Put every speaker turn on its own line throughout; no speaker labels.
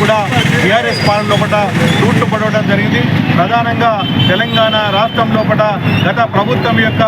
కూడా బీఆర్ఎస్ పాలన లోపల రూట్లు పడవడం జరిగింది. ప్రధానంగా తెలంగాణ రాష్ట్రం లోపల గత ప్రభుత్వం యొక్క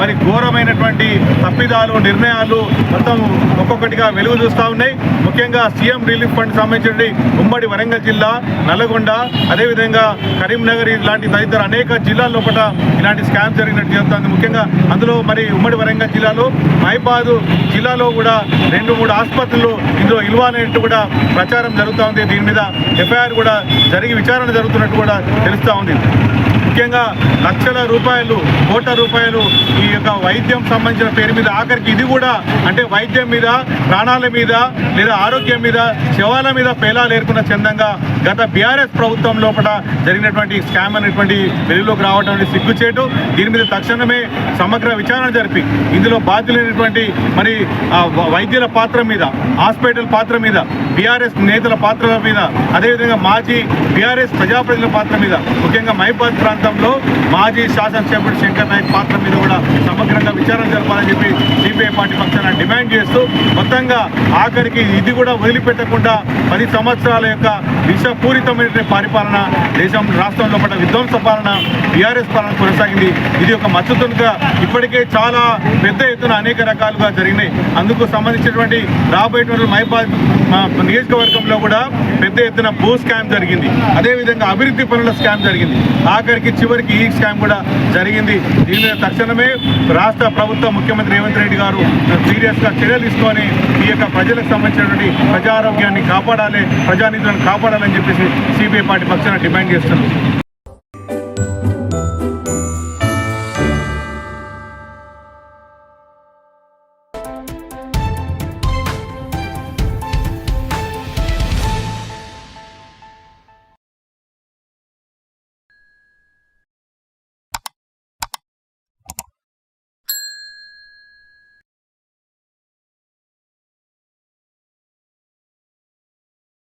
మరి ఘోరమైనటువంటి తప్పిదాలు నిర్ణయాలు మొత్తం ఒక్కొక్కటిగా వెలుగు చూస్తూ ఉన్నాయి. ముఖ్యంగా సీఎం రిలీఫ్ ఫండ్ సంబంధించినటువంటి ఉమ్మడి వరంగల్ జిల్లా నల్లగొండ అదేవిధంగా కరీంనగర్ ఇలాంటి తదితర అనేక జిల్లాల లోపల ఇలాంటి స్కామ్ జరిగినట్టు జరుగుతుంది. ముఖ్యంగా అందులో మరి ఉమ్మడి వరంగల్ జిల్లాలో మహిబాద్ జిల్లాలో కూడా రెండు మూడు ఆసుపత్రులు ఇందులో ఇల్వాలైనట్టు కూడా ప్రచారం జరుగుతూ ఉంది. దీని మీద ఎఫ్ఐఆర్ కూడా జరిగి విచారణ జరుగుతున్నట్టు కూడా తెలుస్తుంది తెలుస్తూ ఉంది ముఖ్యంగా లక్షల రూపాయలు కోట్ల రూపాయలు ఈ యొక్క వైద్యం సంబంధించిన పేరు మీద ఆఖరికి ఇది కూడా అంటే వైద్యం మీద ప్రాణాల మీద లేదా ఆరోగ్యం మీద శవాల మీద పేలాలు ఏర్కొన్న చందంగా గత బీఆర్ఎస్ ప్రభుత్వం లోపల జరిగినటువంటి స్కామ్ అనేటువంటి వెలుగులోకి రావడం అనేది సిగ్గుచేటు. దీని మీద తక్షణమే సమగ్ర విచారణ జరిపి ఇందులో బాధ్యులైనటువంటి మరి వైద్యుల పాత్ర మీద హాస్పిటల్ పాత్ర మీద బీఆర్ఎస్ నేతల పాత్ర మీద అదేవిధంగా మాజీ బీఆర్ఎస్ ప్రజాప్రతినిధుల పాత్ర మీద ముఖ్యంగా మైబాద్ ప్రాంతంలో మాజీ శాసనసభ్యుడు శంకర్ నాయక్ పాత్ర మీద కూడా సమగ్రంగా విచారణ జరపాలని చెప్పి సిపిఐ పార్టీ పక్షాన డిమాండ్ చేస్తూ మొత్తంగా ఆఖరికి ఇది కూడా వదిలిపెట్టకుండా పది సంవత్సరాల యొక్క విషపూరితమైన పరిపాలన దేశం రాష్ట్రంలో పడ్డ విధ్వంస పాలన టీఆర్ఎస్ పాలన కొనసాగింది. ఇది ఒక మచ్చుతునుగా ఇప్పటికే చాలా పెద్ద ఎత్తున అనేక రకాలుగా జరిగినాయి. అందుకు సంబంధించినటువంటి రాబోయేటువంటి మైబాద్ నియోజకవర్గంలో కూడా పెద్ద ఎత్తున భూ స్కామ్ జరిగింది. అదేవిధంగా అభివృద్ధి పనుల స్కామ్ జరిగింది. ఆఖరికి చివరికి ఈ స్కామ్ కూడా జరిగింది. దీని మీద తక్షణమే రాష్ట్ర ప్రభుత్వ ముఖ్యమంత్రి రేవంత్ రెడ్డి గారు సీరియస్గా చర్యలు తీసుకొని ఈ యొక్క ప్రజలకు సంబంధించినటువంటి ప్రజారోగ్యాన్ని కాపాడాలి ప్రజానిధులను కాపాడాలని చెప్పేసి సిబిఐ పార్టీ పక్షాన డిమాండ్ చేస్తున్నారు.